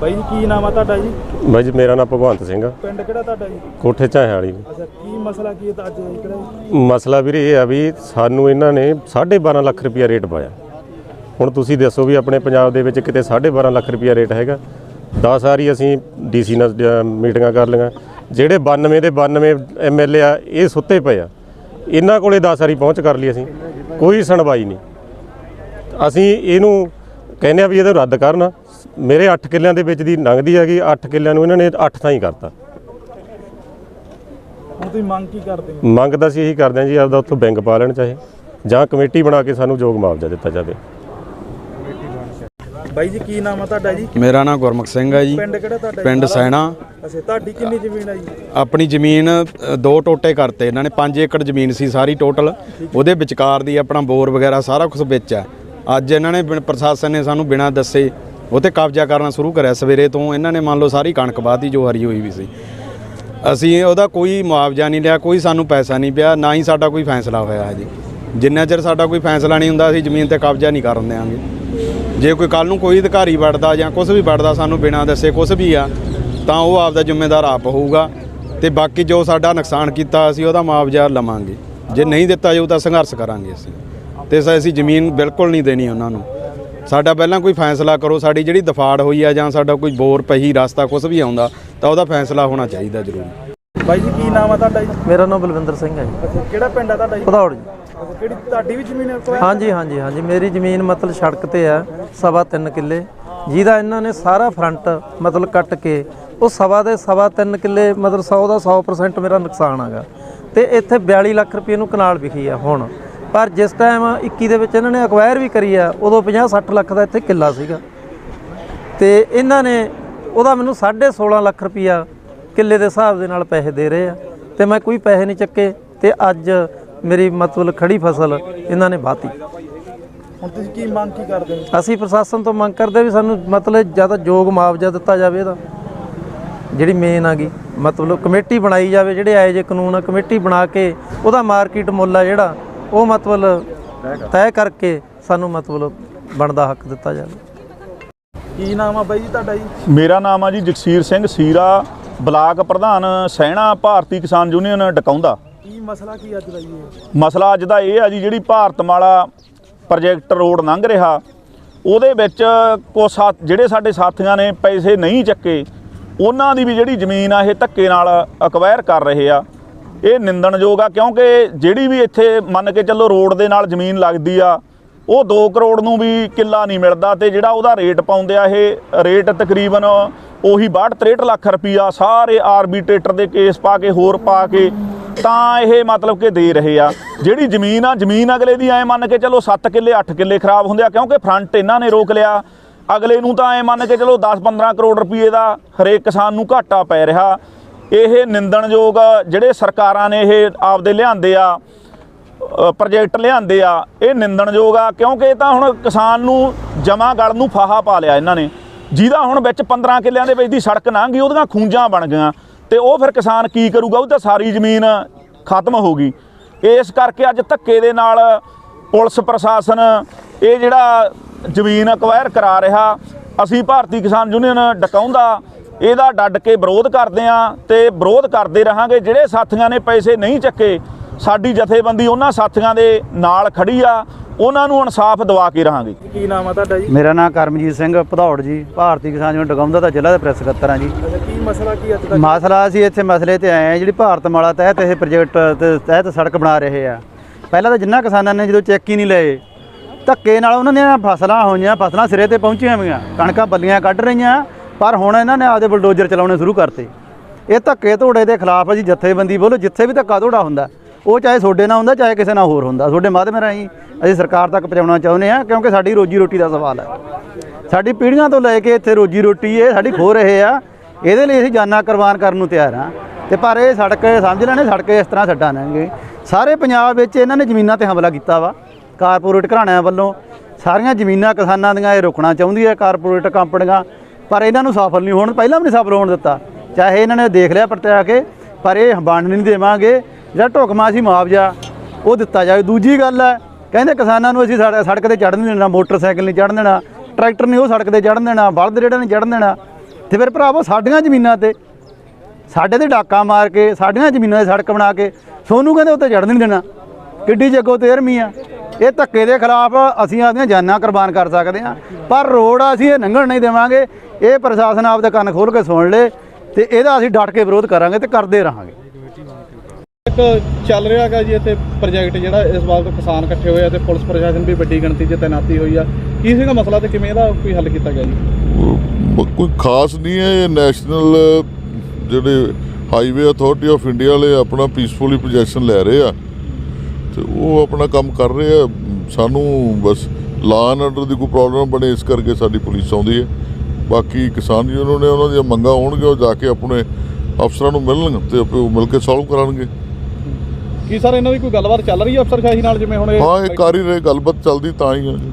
ਬਾਈ ਜੀ ਕੀ ਨਾਮ ਆ ਤੁਹਾਡਾ ਜੀ? ਬਾਈ ਜੀ ਮੇਰਾ ਨਾਮ ਭਗਵੰਤ ਸਿੰਘ ਆ। ਪਿੰਡ ਕਿਹੜਾ ਤੁਹਾਡਾ ਜੀ? ਕੋਠੇ ਝਾਹਿਆਂ ਵਾਲੀ। ਅੱਛਾ ਕੀ ਮਸਲਾ ਕੀ ਹੈ ਤਾਂ ਅੱਜ ਕਿਹੜਾ ਜੀ? ਮਸਲਾ ਵੀਰੇ ਇਹ ਆ ਵੀ ਸਾਨੂੰ ਇਹਨਾਂ ਨੇ 12.5 ਲੱਖ ਰੁਪਇਆ ਰੇਟ ਪਾਇਆ। ਹੁਣ ਤੁਸੀਂ ਦੱਸੋ ਵੀ ਆਪਣੇ ਪੰਜਾਬ ਦੇ ਵਿੱਚ ਕਿਤੇ 12.5 ਲੱਖ ਰੁਪਇਆ ਰੇਟ ਹੈਗਾ। 10 ਸਾਰੀ ਅਸੀਂ ਡੀਸੀ ਨਾਲ ਮੀਟਿੰਗਾਂ ਕਰ ਲਈਆਂ। ਜਿਹੜੇ 92 ਦੇ 92 ਐਮਐਲਏ ਆ ਇਹ ਸੁੱਤੇ ਪਏ ਆ। ਇਹਨਾਂ ਕੋਲੇ 10 ਸਾਰੀ ਪਹੁੰਚ ਕਰ ਲਈ ਅਸੀਂ। ਕੋਈ ਸੁਣਵਾਈ ਨਹੀਂ। ਅਸੀਂ ਇਹਨੂੰ ਕਹਿੰਦੇ ਆ ਵੀ ਇਹਦਾ ਰੱਦ ਕਰਨ। ਮੇਰੇ 8 ਕਿੱਲਿਆਂ ਦੇ ਵਿੱਚ ਦੀ ਲੰਘਦੀ ਹੈਗੀ 8 ਕਿੱਲਿਆਂ ਨੂੰ ਇਹਨਾਂ ਨੇ 8 ਥਾਂ ਹੀ ਕਰਤਾ। ਹੁਣ ਤੁਸੀਂ ਮੰਗ ਕੀ ਕਰਦੇ ਹੋ? ਮੰਗ ਤਾਂ ਅਸੀਂ ਇਹੀ ਕਰਦੇ ਹਾਂ ਜੀ ਆਪਦਾ ਉੱਥੋਂ ਬੈਂਕ ਪਾ ਲੈਣ ਚਾਹੇ ਜਾਂ ਕਮੇਟੀ ਬਣਾ ਕੇ ਸਾਨੂੰ ਯੋਗ ਮੁਆਵਜ਼ਾ ਦਿੱਤਾ ਜਾਵੇ। ਬਾਈ ਜੀ ਕੀ ਨਾਮ ਆ ਤੁਹਾਡਾ ਜੀ? ਮੇਰਾ ਨਾਮ ਗੁਰਮੁਖ ਸਿੰਘ ਹੈ ਜੀ। ਪਿੰਡ ਕਿਹੜਾ ਤੁਹਾਡਾ? ਪਿੰਡ ਸੈਣਾ। ਅੱਛਾ ਤੁਹਾਡੀ ਕਿੰਨੀ ਜ਼ਮੀਨ ਆ ਜੀ? ਆਪਣੀ ਜ਼ਮੀਨ ਅ, ਦੋ ਟੋਟੇ ਕਰਤੇ। ਇਹਨਾਂ ਨੇ 5 ਏਕੜ ਜ਼ਮੀਨ ਸੀ ਸਾਰੀ ਟੋਟਲ। ਉਹਦੇ ਵਿਚਕਾਰ ਦੀ ਆਪਣਾ ਬੋਰ ਵਗੈਰਾ ਸਾਰਾ ਕੁਝ ਵਿੱਚ ਹੈ। ਅੱਜ ਇਹਨਾਂ ਨੇ ਬਿਨ- ਪ੍ਰਸ਼ਾਸਨ ਨੇ ਸਾਨੂੰ ਬਿਨਾਂ ਦੱਸੇ ਉਹ ਤੇ ਕਬਜ਼ਾ ਕਰਨਾ ਸ਼ੁਰੂ ਕਰਿਆ। ਸਵੇਰੇ ਤੋਂ ਇਹਨਾਂ ਨੇ ਮੰਨ ਲਓ ਸਾਰੀ ਕਣਕ ਬਾਦੀ ਜੋ ਹਰੀ ਹੋਈ ਵੀ ਸੀ। ਅਸੀਂ ਉਹਦਾ ਕੋਈ ਮੁਆਵਜ਼ਾ ਨਹੀਂ ਲਿਆ, ਕੋਈ ਸਾਨੂੰ ਪੈਸਾ ਨਹੀਂ ਪਿਆ, ਨਾ ਹੀ ਸਾਡਾ ਕੋਈ ਫੈਸਲਾ ਹੋਇਆ ਹੈ ਜੀ। ਜਿੰਨਾ ਚਿਰ ਸਾਡਾ ਕੋਈ ਫੈਸਲਾ ਨਹੀਂ ਹੁੰਦਾ, ਅਸੀਂ ਜ਼ਮੀਨ ਤੇ ਕਬਜ਼ਾ ਨਹੀਂ ਕਰਨ ਦੇਵਾਂਗੇ ਜੇ ਕੋਈ ਕੱਲ ਨੂੰ ਕੋਈ ਅਧਿਕਾਰੀ ਵੜਦਾ ਜਾਂ ਕੁਝ ਵੀ ਵੜਦਾ ਸਾਨੂੰ ਬਿਨਾਂ ਦੱਸੇ ਕੁਝ ਵੀ ਆ, ਤਾਂ ਉਹ ਆਪਦਾ ਜ਼ਿੰਮੇਦਾਰ ਆਪ ਹੋਊਗਾ। ਤੇ ਬਾਕੀ ਜੋ ਸਾਡਾ ਨੁਕਸਾਨ ਕੀਤਾ, ਅਸੀਂ ਉਹਦਾ ਮੁਆਵਜ਼ਾ ਲਵਾਂਗੇ। ਜੇ ਨਹੀਂ ਦਿੱਤਾ ਜਾਊ ਤਾਂ ਸੰਘਰਸ਼ ਕਰਾਂਗੇ ਅਸੀਂ। ਤੇ ਅਸੀਂ ਜ਼ਮੀਨ ਬਿਲਕੁਲ ਨਹੀਂ ਦੇਣੀ ਉਹਨਾਂ ਨੂੰ। ਸਾਡਾ ਪਹਿਲਾਂ ਕੋਈ ਫੈਸਲਾ ਕਰੋ ਸਾਡੀ ਜਿਹੜੀ ਦਫਾੜ ਹੋਈ ਆ ਜਾਂ ਸਾਡਾ ਕੋਈ ਬੋਰ ਪਹੀ ਰਸਤਾ ਕੁਝ ਵੀ ਆਉਂਦਾ ਤਾਂ ਉਹਦਾ ਫੈਸਲਾ ਹੋਣਾ ਚਾਹੀਦਾ ਜ਼ਰੂਰੀ। ਬਾਈ ਜੀ ਕੀ ਨਾਮ ਆ ਤੁਹਾਡਾ ਜੀ? ਮੇਰਾ ਨਾਮ ਬਲਵਿੰਦਰ ਸਿੰਘ ਹੈ ਜੀ। ਅੱਛਾ ਕਿਹੜਾ ਪਿੰਡ ਆ ਤੁਹਾਡਾ ਜੀ? ਭਦੌੜ ਜੀ। ਅੱਛਾ ਕਿਹੜੀ ਤੁਹਾਡੀ ਵੀ ਜ਼ਮੀਨ ਹੈ ਕੋਈ ਹਾਂਜੀ ਹਾਂਜੀ ਹਾਂਜੀ ਮੇਰੀ ਜ਼ਮੀਨ ਮਤਲਬ ਸੜਕ ਤੇ ਆ ਸਵਾ ਤਿੰਨ ਕਿੱਲੇ। ਜਿਹਦਾ ਇਹਨਾਂ ਨੇ ਸਾਰਾ ਫਰੰਟ ਮਤਲਬ ਕੱਟ ਕੇ ਉਹ ਸਵਾ ਦੇ ਸਵਾ ਤਿੰਨ ਕਿੱਲੇ ਮਤਲਬ 100 ਦਾ 100% ਮੇਰਾ ਨੁਕਸਾਨ ਹੈਗਾ। ਤੇ ਇੱਥੇ 42 ਲੱਖ ਰੁਪਏ ਨੂੰ ਕਨਾਲ ਵਿਖੀ ਆ ਹੁਣ। ਪਰ ਜਿਸ ਟਾਈਮ 21 ਦੇ ਵਿੱਚ ਇਹਨਾਂ ਨੇ ਅਕਵਾਇਰ ਵੀ ਕਰੀ ਆ ਉਦੋਂ 50 60 ਲੱਖ ਦਾ ਇੱਥੇ ਕਿੱਲਾ ਸੀਗਾ। ਤੇ ਇਹਨਾਂ ਨੇ ਉਹਦਾ ਮੈਨੂੰ 16.5 ਲੱਖ ਰੁਪਇਆ ਕਿੱਲੇ ਦੇ ਹਿਸਾਬ ਦੇ ਨਾਲ ਪੈਸੇ ਦੇ ਰਹੇ ਆ। ਤੇ ਮੈਂ ਕੋਈ ਪੈਸੇ ਨਹੀਂ ਚੱਕੇ ਤੇ ਅੱਜ ਮੇਰੀ ਮਤਲਬ ਖੜੀ ਫਸਲ ਇਹਨਾਂ ਨੇ ਬਾਤੀ। ਹੁਣ ਤੁਸੀਂ ਕੀ ਮੰਗ ਕੀ ਕਰਦੇ ਹੋ? ਅਸੀਂ ਪ੍ਰਸ਼ਾਸਨ ਤੋਂ ਮੰਗ ਕਰਦੇ ਵੀ ਸਾਨੂੰ ਮਤਲਬ ਜ਼ਿਆਦਾ ਯੋਗ ਮੁਆਵਜ਼ਾ ਦਿੱਤਾ ਜਾਵੇ ਇਹਦਾ। ਜਿਹੜੀ ਮੇਨ ਆਗੀ ਮਤਲਬ ਕਮੇਟੀ ਬਣਾਈ ਜਾਵੇ ਜਿਹੜੇ ਆਏ ਜੇ ਕਾਨੂੰਨ ਆ ਕਮੇਟੀ ਬਣਾ ਕੇ ਉਹਦਾ ਮਾਰਕੀਟ ਮੁੱਲ ਆ ਜਿਹੜਾ ਉਹ ਮਤਲਬ ਤੈਅ ਕਰਕੇ ਸਾਨੂੰ ਮਤਲਬ ਬਣਦਾ ਹੱਕ ਦਿੱਤਾ ਜਾਵੇ। ਕੀ ਨਾਮ ਆ ਬਾਈ ਜੀ ਤੁਹਾਡਾ ਜੀ? ਮੇਰਾ ਨਾਮ ਆ ਜੀ ਜਗਸੀਰ ਸਿੰਘ ਸੀਰਾ ਬਲਾਕ ਪ੍ਰਧਾਨ ਸੈਣਾ ਭਾਰਤੀ ਕਿਸਾਨ ਯੂਨੀਅਨ ਡਕਾਉਂਦਾ ਕੀ ਮਸਲਾ ਕੀ ਅੱਜ ਦਾ ਜੀ ਇਹ? ਮਸਲਾ ਅੱਜ ਦਾ ਇਹ ਆ ਜੀ ਜਿਹੜੀ ਭਾਰਤਮਾਲਾ ਪ੍ਰੋਜੈਕਟ ਰੋਡ ਲੰਘ ਰਿਹਾ ਉਹਦੇ ਵਿੱਚ ਕੋ ਸਾਥ ਜਿਹੜੇ ਸਾਡੇ ਸਾਥੀਆਂ ਨੇ ਪੈਸੇ ਨਹੀਂ ਚੱਕੇ ਉਹਨਾਂ ਦੀ ਵੀ ਜਿਹੜੀ ਜ਼ਮੀਨ ਆ ਇਹ ਧੱਕੇ ਨਾਲ ਅਕਵਾਇਰ ਕਰ ਰਹੇ ਆ। ਇਹ ਨਿੰਦਣਯੋਗ ਆ, ਕਿਉਂਕਿ ਜਿਹੜੀ ਵੀ ਇੱਥੇ ਮੰਨ ਕੇ ਚੱਲੋ ਰੋਡ ਦੇ ਨਾਲ ਜ਼ਮੀਨ ਲੱਗਦੀ ਆ, ਉਹ 2 ਕਰੋੜ ਨੂੰ ਵੀ ਕਿੱਲਾ ਨਹੀਂ ਮਿਲਦਾ ਤੇ ਜਿਹੜਾ ਉਹਦਾ ਰੇਟ ਪਾਉਂਦੇ ਆ ਇਹ ਰੇਟ ਤਕਰੀਬਨ ਉਹੀ 62 63 ਲੱਖ ਰੁਪਈਆ ਸਾਰੇ ਆਰਬਿਟ੍ਰੇਟਰ ਦੇ ਕੇਸ ਪਾ ਕੇ, ਹੋਰ ਪਾ ਕੇ ਤਾਂ ਇਹ ਮਤਲਬ ਕਿ ਦੇ ਰਹੇ ਆ। ਜਿਹੜੀ ਜ਼ਮੀਨ ਆ, ਜ਼ਮੀਨ ਅਗਲੇ ਦੀ ਐ ਮੰਨ ਕੇ ਚਲੋ 7 ਕਿੱਲੇ 8 ਕਿੱਲੇ ਖਰਾਬ ਹੁੰਦੇ ਆ, ਕਿਉਂਕਿ ਫਰੰਟ ਇਹਨਾਂ ਨੇ ਰੋਕ ਲਿਆ। ਅਗਲੇ ਨੂੰ ਤਾਂ ਐ ਮੰਨ ਕੇ ਚਲੋ 10-15 ਕਰੋੜ ਰੁਪਏ ਦਾ ਹਰੇਕ ਕਿਸਾਨ ਨੂੰ ਘਾਟਾ ਪੈ ਰਿਹਾ। ਇਹ ਨਿੰਦਣਯੋਗ ਜਿਹੜੇ ਸਰਕਾਰਾਂ ਨੇ ਇਹ ਆਪਦੇ ਲਿਆਂਦੇ ਆ ਪ੍ਰੋਜੈਕਟ ਲਿਆਂਦੇ ਆ, ਇਹ ਨਿੰਦਣਯੋਗ ਆ, ਕਿਉਂਕਿ ਇਹ ਤਾਂ ਹੁਣ ਕਿਸਾਨ ਨੂੰ ਜਮਾ ਗਲ ਨੂੰ ਫਾਹਾ ਪਾ ਲਿਆ ਇਹਨਾਂ ਨੇ। ਜਿਹਦਾ ਹੁਣ ਵਿੱਚ 15 ਕਿੱਲਿਆਂ ਦੇ ਵਿੱਚ ਦੀ ਸੜਕ ਲੰਘ ਗਈ, ਉਹਦੀਆਂ ਖੂੰਜਾਂ ਬਣ ਗਈਆਂ। ਤੇ ਉਹ ਫਿਰ ਕਿਸਾਨ ਕੀ ਕਰੂਗਾ? ਉਹ ਤਾਂ ਸਾਰੀ ਜ਼ਮੀਨ ਖਤਮ ਹੋ ਗਈ। ਇਸ ਕਰਕੇ ਅੱਜ ਧੱਕੇ ਦੇ ਨਾਲ ਪੁਲਿਸ ਪ੍ਰਸ਼ਾਸਨ ਇਹ ਜਿਹੜਾ ਜ਼ਮੀਨ ਅਕਵਾਇਰ ਕਰਾ ਰਿਹਾ, ਅਸੀਂ ਭਾਰਤੀ ਕਿਸਾਨ ਯੂਨੀਅਨ ਡਕਾਉਂਦਾ ਇਹਦਾ ਡੱਡ ਕੇ ਵਿਰੋਧ ਕਰਦੇ ਆ ਤੇ ਵਿਰੋਧ ਕਰਦੇ ਰਹਾਂਗੇ। ਜਿਹੜੇ ਸਾਥੀਆਂ ਨੇ ਪੈਸੇ ਨਹੀਂ ਚੱਕੇ ਸਾਡੀ ਜਥੇਬੰਦੀ ਉਹਨਾਂ ਸਾਥੀਆਂ ਦੇ ਨਾਲ ਖੜੀ ਆ ਉਹਨਾਂ ਨੂੰ ਇਨਸਾਫ ਦਿਵਾ ਕੇ ਰਹਾਂਗੇ। ਕੀ ਨਾਮ ਆ ਤੁਹਾਡਾ ਜੀ? ਮੇਰਾ ਨਾਮ ਕਰਮਜੀਤ ਸਿੰਘ ਭਦੌੜ ਜੀ ਭਾਰਤੀ ਕਿਸਾਨ ਯੂਨੀਅਨ ਡਗਾਉਂਦਾ ਦਾ ਜ਼ਿਲ੍ਹਾ ਦੇ ਪ੍ਰੈਸ ਸਕੱਤਰ ਹਾਂ ਜੀ। ਕੀ ਮਸਲਾ ਕੀ ਅੱਜ ਦਾ ਮਸਲਾ ਅਸੀਂ ਇੱਥੇ ਮਸਲੇ ਤੇ ਆਏ ਹਾਂ ਜਿਹੜੀ ਭਾਰਤਮਾਲਾ ਤਹਿਤ ਇਹ ਪ੍ਰੋਜੈਕਟ ਤੇ ਤਹਿਤ ਸੜਕ ਬਣਾ ਰਹੇ ਆ। ਪਹਿਲਾਂ ਤਾਂ ਜਿੰਨਾ ਕਿਸਾਨਾਂ ਨੇ ਜਦੋਂ ਚੈੱਕ ਹੀ ਨਹੀਂ ਲਏ ਧੱਕੇ ਨਾਲ ਉਹਨਾਂ ਦੀਆਂ ਫਸਲਾਂ ਹੋਈਆਂ ਫਸਲਾਂ ਸਿਰੇ ਤੇ ਪਹੁੰਚੀਆਂ ਹੋਈਆਂ ਕਣਕਾਂ ਬੱਲੀਆਂ ਕੱਢ ਰਹੀਆਂ ਪਰ ਹੁਣ ਇਹਨਾਂ ਨੇ ਆਪਦੇ ਬਲਡੋਜ਼ਰ ਚਲਾਉਣੇ ਸ਼ੁਰੂ ਕਰਤੇ। ਇਹ ਧੱਕੇ ਧੋੜੇ ਦੇ ਖਿਲਾਫ ਅਸੀਂ ਜਥੇਬੰਦੀ ਬੋਲੋ, ਜਿੱਥੇ ਵੀ ਧੱਕਾ ਧੋੜਾ ਹੁੰਦਾ, ਉਹ ਚਾਹੇ ਤੁਹਾਡੇ ਨਾਲ ਹੁੰਦਾ, ਚਾਹੇ ਕਿਸੇ ਨਾਲ ਹੋਰ ਹੁੰਦਾ। ਤੁਹਾਡੇ ਮਾਧਿਅਮ ਰਾਹੀਂ ਅਸੀਂ ਸਰਕਾਰ ਤੱਕ ਪਹੁੰਚਾਉਣਾ ਚਾਹੁੰਦੇ ਹਾਂ, ਕਿਉਂਕਿ ਸਾਡੀ ਰੋਜੀ ਰੋਟੀ ਦਾ ਸਵਾਲ ਹੈ। ਸਾਡੀ ਪੀੜ੍ਹੀਆਂ ਤੋਂ ਲੈ ਕੇ ਇੱਥੇ ਰੋਜੀ ਰੋਟੀ ਇਹ ਸਾਡੀ ਖੋ ਰਹੇ ਆ, ਇਹਦੇ ਲਈ ਅਸੀਂ ਜਾਨਾਂ ਕੁਰਬਾਨ ਕਰਨ ਨੂੰ ਤਿਆਰ ਹਾਂ। ਤੇ ਪਰ ਇਹ ਸੜਕ ਸਮਝ ਲੈਣੇ, ਸੜਕ ਇਸ ਤਰ੍ਹਾਂ ਛੱਡਾਂਗੇ ਸਾਰੇ ਪੰਜਾਬ ਵਿੱਚ ਇਹਨਾਂ ਨੇ ਜ਼ਮੀਨਾਂ ਤੇ ਹਮਲਾ ਕੀਤਾ ਵਾ, ਕਾਰਪੋਰੇਟ ਘਰਾਣਿਆਂ ਵੱਲੋਂ। ਸਾਰੀਆਂ ਜ਼ਮੀਨਾਂ ਕਿਸਾਨਾਂ ਦੀਆਂ ਇਹ ਰੋਕਣਾ ਚਾਹੁੰਦੀ ਹੈ, ਕਾਰਪੋਰੇਟ ਕੰਪਨੀਆਂ ਪਰ ਇਹਨਾਂ ਨੂੰ ਸਫਲ ਨਹੀਂ ਹੋਣ, ਪਹਿਲਾਂ ਵੀ ਨਹੀਂ ਸਫਲ ਹੋਣ ਦਿੱਤਾ। ਚਾਹੇ ਇਹਨਾਂ ਨੇ ਦੇਖ ਲਿਆ ਪਰਤਿਆ ਕੇ, ਪਰ ਇਹ ਵੰਡ ਨਹੀਂ ਦੇਵਾਂਗੇ ਜਿਹੜਾ ਢੁਕਮਾ ਸੀ ਮੁਆਵਜ਼ਾ, ਉਹ ਦਿੱਤਾ ਜਾਵੇ। ਦੂਜੀ ਗੱਲ ਹੈ, ਕਹਿੰਦੇ ਕਿਸਾਨਾਂ ਨੂੰ ਅਸੀਂ ਸੜ- ਸੜਕ ਤੇ ਚੜ੍ਹਨ ਨਹੀਂ ਦੇਣਾ, ਮੋਟਰਸਾਈਕਲ ਨਹੀਂ ਚੜ੍ਹਨ ਦੇਣਾ, ਟਰੈਕਟਰ ਨਹੀਂ ਉਹ ਸੜਕ ਤੇ ਚੜ੍ਹਨ ਦੇਣਾ, ਬਲਦ ਜਿਹੜਾ ਨਹੀਂ ਚੜ੍ਹਨ ਦੇਣਾ। ਤੇ ਫਿਰ ਭਰਾਵੋ, ਸਾਡੀਆਂ ਜ਼ਮੀਨਾਂ ਤੇ, ਸਾਡੇ ਤੇ ਡਾਕਾ ਮਾਰ ਕੇ, ਸਾਡੀਆਂ ਜ਼ਮੀਨਾਂ 'ਤੇ ਸੜਕ ਬਣਾ ਕੇ, ਸੋਨੂੰ ਕਹਿੰਦੇ ਉੱਤੇ ਚੜ੍ਹਨ ਨਹੀਂ ਦੇਣਾ। ਕਿੱਡੀ ਜੱਗੋ ਤੇਰਵੀਂ ਆ। ਇਹ ਧੱਕੇ ਦੇ ਖਿਲਾਫ ਅਸੀਂ ਆਪਣੀਆਂ ਜਾਨਾਂ ਕੁਰਬਾਨ ਕਰ ਸਕਦੇ ਹਾਂ। ਪਰ ਰੋਡ ਅਸੀਂ ਇਹ ਲੰਘਣ ਨਹੀਂ ਦੇਵਾਂਗੇ। ਇਹ ਪ੍ਰਸ਼ਾਸਨ ਆਪਦੇ ਕੰਨ ਖੋਲ ਕੇ ਸੁਣ ਲੇ ਤੇ ਇਹਦਾ ਅਸੀਂ ਡਟ ਕੇ ਵਿਰੋਧ ਕਰਾਂਗੇ ਤੇ ਕਰਦੇ ਰਹਾਂਗੇ। ਇੱਕ ਚੱਲ ਰਿਹਾ ਹੈਗਾ ਜੀ ਇੱਥੇ ਪ੍ਰੋਜੈਕਟ ਜਿਹੜਾ ਇਸ ਵਾਰ ਤੋਂ ਕਿਸਾਨ ਇਕੱਠੇ ਹੋਏ ਆ ਤੇ ਪੁਲਿਸ ਪ੍ਰਸ਼ਾਸਨ ਵੀ ਵੱਡੀ ਗਿਣਤੀ 'ਚ ਤੈਨਾਤੀ ਹੋਈ ਆ। ਕੀ ਸੀਗਾ ਮਸਲਾ ਤੇ ਕਿਵੇਂ ਇਹਦਾ ਕੋਈ ਹੱਲ ਕੀਤਾ ਗਿਆ ਜੀ? ਕੋਈ ਖਾਸ ਨਹੀਂ ਹੈ ਇਹ ਨੈਸ਼ਨਲ ਜਿਹੜੇ ਹਾਈਵੇ ਅਥਾਰਟੀ ਆਫ ਇੰਡੀਆ ਵਾਲੇ ਆਪਣਾ ਪੀਸਫੁਲੀ ਪੋਜੀਸ਼ਨ ਲੈ ਰਹੇ ਆ। ਤੇ ਉਹ ਆਪਣਾ ਕੰਮ ਕਰ ਰਹੇ ਆ। ਸਾਨੂੰ ਬਸ ਲਾਅ ਐਂਡ ਆਰਡਰ ਦੀ ਕੋਈ ਪ੍ਰੋਬਲਮ ਬਣੇ ਇਸ ਕਰਕੇ ਸਾਡੀ ਪੁਲਿਸ ਆਉਂਦੀ ਹੈ। ਬਾਕੀ ਕਿਸਾਨ ਯੂਨੀਅਨ ਨੇ ਉਹਨਾਂ ਦੀਆਂ ਮੰਗਾਂ ਹੋਣਗੇ ਉਹ ਜਾ ਕੇ ਆਪਣੇ ਅਫਸਰਾਂ ਨੂੰ ਮਿਲਣ ਤੇ ਉਹ ਮਿਲ ਕੇ ਸੋਲਵ ਕਰਾਂਗੇ ਕੀ ਸਰ ਇਹਨਾਂ ਦੀ ਕੋਈ ਗੱਲਬਾਤ ਚੱਲ ਰਹੀ ਹੈ ਅਫਸਰਸ਼ਾਹੀ ਨਾਲ ਜਿਵੇਂ ਹੁਣ ਇਹ ਹਾਂ ਇਹ ਕਰ ਹੀ ਰਹੇ ਗੱਲਬਾਤ ਚੱਲਦੀ ਤਾਂ ਹੀ ਹੈ। ਜੀ